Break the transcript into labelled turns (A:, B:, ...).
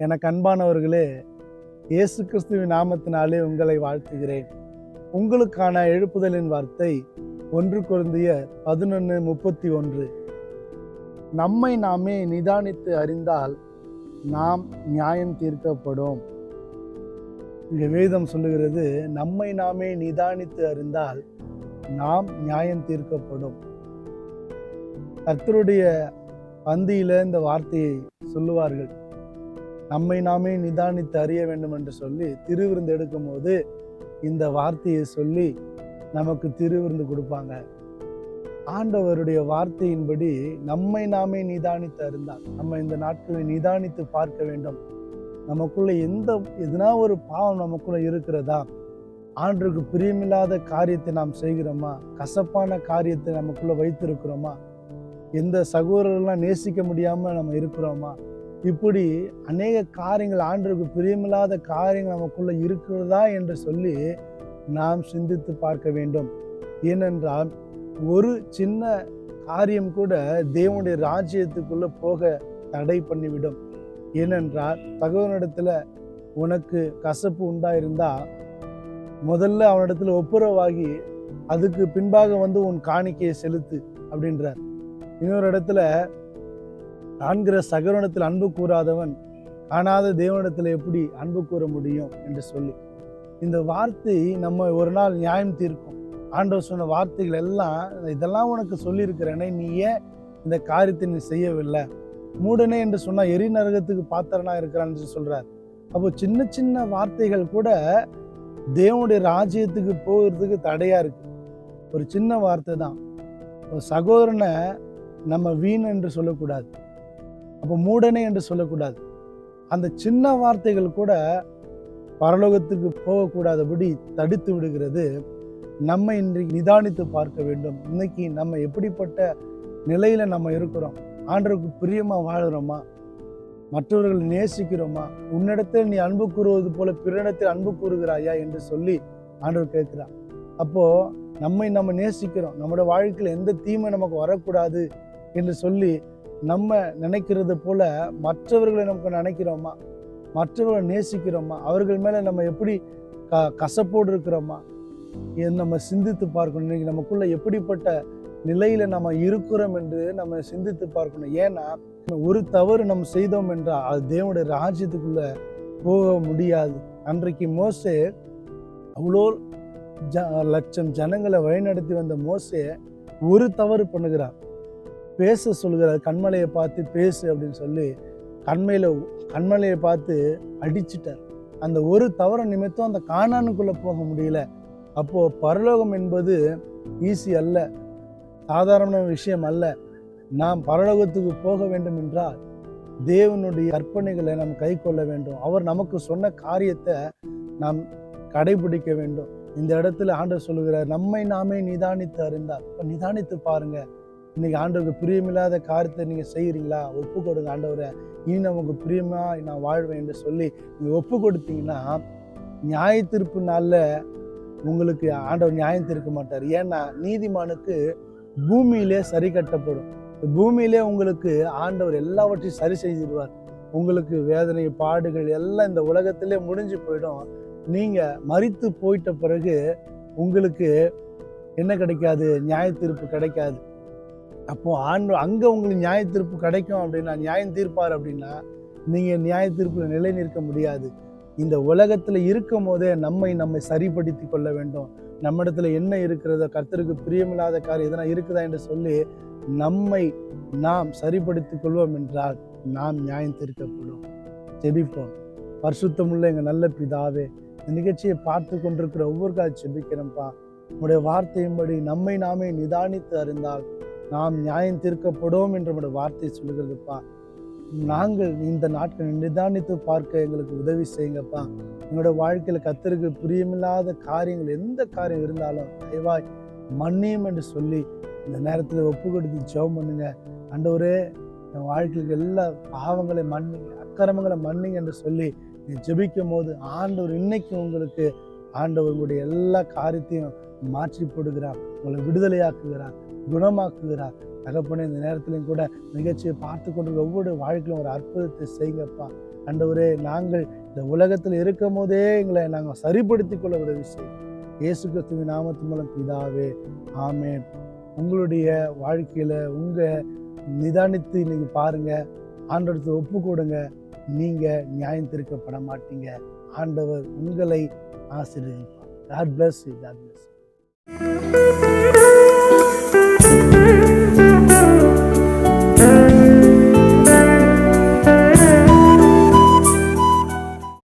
A: எனக்கு அன்பானவர்களே இயேசு கிறிஸ்துவின் நாமத்தினாலே உங்களை வாழ்த்துகிறேன். உங்களுக்கான எழுப்புதலின் வார்த்தை ஒன்று குருந்திய பதினொன்று முப்பத்தி ஒன்று நம்மை நாமே நிதானித்து அறிந்தால் நாம் நியாயம் தீர்க்கப்படும். இங்க வேதம் சொல்லுகிறது நம்மை நாமே நிதானித்து அறிந்தால் நாம் நியாயம் தீர்க்கப்படும். கர்த்தருடைய பந்தியில இந்த வார்த்தையை சொல்லுவார்கள். நம்மை நாமே நிதானித்து அறிய வேண்டும் என்று சொல்லி திருவிருந்து எடுக்கும் போது இந்த வார்த்தையை சொல்லி நமக்கு திருவிருந்து கொடுப்பாங்க. ஆண்டவருடைய வார்த்தையின்படி நம்மை நாமே நிதானித்து அறிந்தால் நம்ம இந்த நாட்களை நிதானித்து பார்க்க வேண்டும். நமக்குள்ள எந்த எதுனா ஒரு பாவம் நமக்குள்ள இருக்கிறதா? ஆண்டுக்கு பிரியமில்லாத காரியத்தை நாம் செய்கிறோமா? கசப்பான காரியத்தை நமக்குள்ள வைத்திருக்கிறோமா? எந்த சகோதரர்கள்லாம் நேசிக்க முடியாம நம்ம இருக்கிறோமா? இப்படி அநேக காரியங்கள் ஆண்டுக்கு பிரியமில்லாத காரியங்கள் நமக்குள்ள இருக்கிறதா என்று சொல்லி நாம் சிந்தித்து பார்க்க வேண்டும். ஏனென்றால் ஒரு சின்ன காரியம் கூட தேவனுடைய ராஜ்யத்துக்குள்ளே போக தடை பண்ணிவிடும். ஏனென்றால் தகவலிடத்தில் உனக்கு கசப்பு உண்டாயிருந்தா முதல்ல அவனிடத்தில் ஒப்புரவாகி அதுக்கு பின்பாக வந்து உன் காணிக்கையை செலுத்து அப்படின்றார். இன்னொரு இடத்துல காண்கிற சகரணத்தில் அன்பு கூறாதவன் காணாத தேவனிடத்தில் எப்படி அன்பு கூற முடியும் என்று சொல்லி. இந்த வார்த்தை நம்ம ஒரு நாள் நியாயம் தீர்க்கும். ஆண்டவர் சொன்ன வார்த்தைகள் எல்லாம் இதெல்லாம் உனக்கு சொல்லியிருக்கிறேனே நீ ஏன் இந்த காரியத்தை நீ செய்யவில்லை? மூடனே என்று சொன்னால் எரி நரகத்துக்கு பாத்திரனா இருக்கிறான்னு சொல்லி சொல்றார். அப்போ சின்ன சின்ன வார்த்தைகள் கூட தேவனுடைய ராஜ்யத்துக்கு போகிறதுக்கு தடையா இருக்கு. ஒரு சின்ன வார்த்தை தான். ஒரு சகோதரனை நம்ம வீண் என்று சொல்லக்கூடாது. அப்போ மூடனே என்று சொல்லக்கூடாது. அந்த சின்ன வார்த்தைகள் கூட பரலோகத்துக்கு போகக்கூடாதபடி தடுத்து விடுகிறது. நம்ம இன்றைக்கு நிதானித்து பார்க்க வேண்டும். இன்னைக்கு நம்ம எப்படிப்பட்ட நிலையில நம்ம இருக்கிறோம்? ஆண்டவருக்கு பிரியமா வாழ்கிறோமா மற்றவர்கள் நேசிக்கிறோமா? உன்னிடத்தில் நீ அன்பு கூறுவது போல பிறனிடத்தில் அன்பு கூறுகிறாயா என்று சொல்லி ஆண்டவர் கேட்கிறார். அப்போ நம்மை நம்ம நேசிக்கிறோம். நம்மளோட வாழ்க்கையில் எந்த தீமை நமக்கு வரக்கூடாது என்று சொல்லி நம்ம நினைக்கிறது போல மற்றவர்களை நமக்கு நினைக்கிறோமா? மற்றவர்களை நேசிக்கிறோமா? அவர்கள் மேலே நம்ம எப்படி க கசப்போடு இருக்கிறோமா? நம்ம சிந்தித்து பார்க்கணும். இன்னைக்கு நமக்குள்ள எப்படிப்பட்ட நிலையில நம்ம இருக்கிறோம் என்று நம்ம சிந்தித்து பார்க்கணும். ஏன்னா ஒரு தவறு நம்ம செய்தோம் என்றால் அது தேவனுடைய ராஜ்யத்துக்குள்ள போக முடியாது. அன்றைக்கு மோசே அவ்வளோ ஜ லட்சம் ஜனங்களை வழிநடத்தி வந்த மோசே ஒரு தவறு பண்ணுகிறார். பேச சொல்கிறார் கண்மலையை பார்த்து பேசு அப்படின்னு சொல்லி கண்மையில் கண்மலையை பார்த்து அடிச்சிட்டார். அந்த ஒரு தவறு நிமித்தம் அந்த காணானுக்குள்ளே போக முடியல. அப்போது பரலோகம் என்பது ஈஸி அல்ல சாதாரண விஷயம் அல்ல. நாம் பரலோகத்துக்கு போக வேண்டும் என்றால் தேவனுடைய கற்பனைகளை நாம் கை கொள்ள வேண்டும். அவர் நமக்கு சொன்ன காரியத்தை நாம் கடைபிடிக்க வேண்டும். இந்த இடத்துல ஆண்டர் சொல்லுகிறார் நம்மை நாமே நிதானித்து அறிந்தார். இப்போ நிதானித்து பாருங்கள் இன்னைக்கு ஆண்டவருக்கு பிரியமில்லாத காரியத்தை நீங்க செய்யறீங்களா? ஒப்பு கொடுங்க ஆண்டவரை. இனி நமக்கு பிரியமா நான் வாழ்வேன் என்று சொல்லி நீங்க ஒப்பு கொடுத்தீங்கன்னா நியாய தீர்ப்பு நாளில் உங்களுக்கு ஆண்டவர் நியாயம் தீர்க்க மாட்டார். ஏன்னா நீதிமானுக்கு பூமியிலே சரி கட்டப்படும். பூமியிலே உங்களுக்கு ஆண்டவர் எல்லாவற்றையும் சரி செய்திருவார் உங்களுக்கு வேதனை பாடுகள் எல்லாம் இந்த உலகத்திலே முடிஞ்சு போயிடும். நீங்க மறித்து போயிட்ட பிறகு உங்களுக்கு என்ன கிடைக்காது? நியாய தீர்ப்பு கிடைக்காது. அப்போது ஆண்டு அங்கே உங்களுக்கு நியாய தீர்ப்பு கிடைக்கும் அப்படின்னா நியாயம் தீர்ப்பார் அப்படின்னா நீங்கள் நியாய தீர்ப்பில் நிலை நிற்க முடியாது. இந்த உலகத்தில் இருக்கும் போதே நம்மை நம்மை சரிப்படுத்தி கொள்ள வேண்டும். நம்மிடத்துல என்ன இருக்கிறதோ கர்த்தருக்கு பிரியமில்லாத காரியம் எதனா இருக்குதா என்று சொல்லி நம்மை நாம் சரிப்படுத்திக் கொள்வோம் என்றால் நாம் நியாயம் தீர்க்கப்படும் ஜெபிப்போம். பரிசுத்தமுள்ள எங்கள் நல்ல பிதாவே இந்த நிகழ்ச்சியை பார்த்து கொண்டிருக்கிற ஒவ்வொரு கால ஜெபிக்கிறோம்ப்பா உங்களுடைய வார்த்தையின்படி நம்மை நாமே நிதானித்து அறிந்தால் நாம் நியாயம் தீர்க்கப்படும் என்று நம்முடைய வார்த்தை சொல்லுகிறதுப்பா. நாங்கள் இந்த நாட்கள் நிதானித்து பார்க்க எங்களுக்கு உதவி செய்யுங்கப்பா. எங்களோட வாழ்க்கையில் கத்தருக்கு பிரியமில்லாத காரியங்கள் எந்த காரியம் இருந்தாலும் தயவாய் மன்னியும் என்று சொல்லி இந்த நேரத்தில் ஒப்பு கொடுத்து ஜெபம் பண்ணுங்க. அண்டவரே என் வாழ்க்கைக்கு எல்லா பாவங்களை மன்னிங்க அக்கிரமங்களை மன்னிங்க என்று சொல்லி நீ ஜெபிக்கும் போது ஆண்டவர் இன்னைக்கு உங்களுக்கு ஆண்டவர் உங்களுடைய எல்லா காரியத்தையும் மாற்றி போடுகிறார் உங்களை விடுதலையாக்குகிறார் குணமாக்குகிறார். தகப்பனே இந்த நேரத்திலையும் கூட நிகழ்ச்சியை பார்த்து கொண்டு ஒவ்வொரு வாழ்க்கையிலும் ஒரு அற்புதத்தை செய்யுங்கப்பா அண்டவரே நாங்கள் இந்த உலகத்தில் இருக்கும் போதே எங்களை நாங்கள் சரிப்படுத்திக் கொள்ள உதவி செய்யும் இயேசு கிறிஸ்துவின் நாமத்து மூலம் பிதாவே ஆமேன். உங்களுடைய வாழ்க்கையில் உங்கள் நிதானித்து இன்னைக்கு பாருங்கள் ஆண்டவரத்தை ஒப்பு கொடுங்க நீங்கள் நியாயம் திருக்கப்பட மாட்டீங்க. ஆண்டவர் உங்களை ஆசீர்வதிப்பார். God bless you God bless Música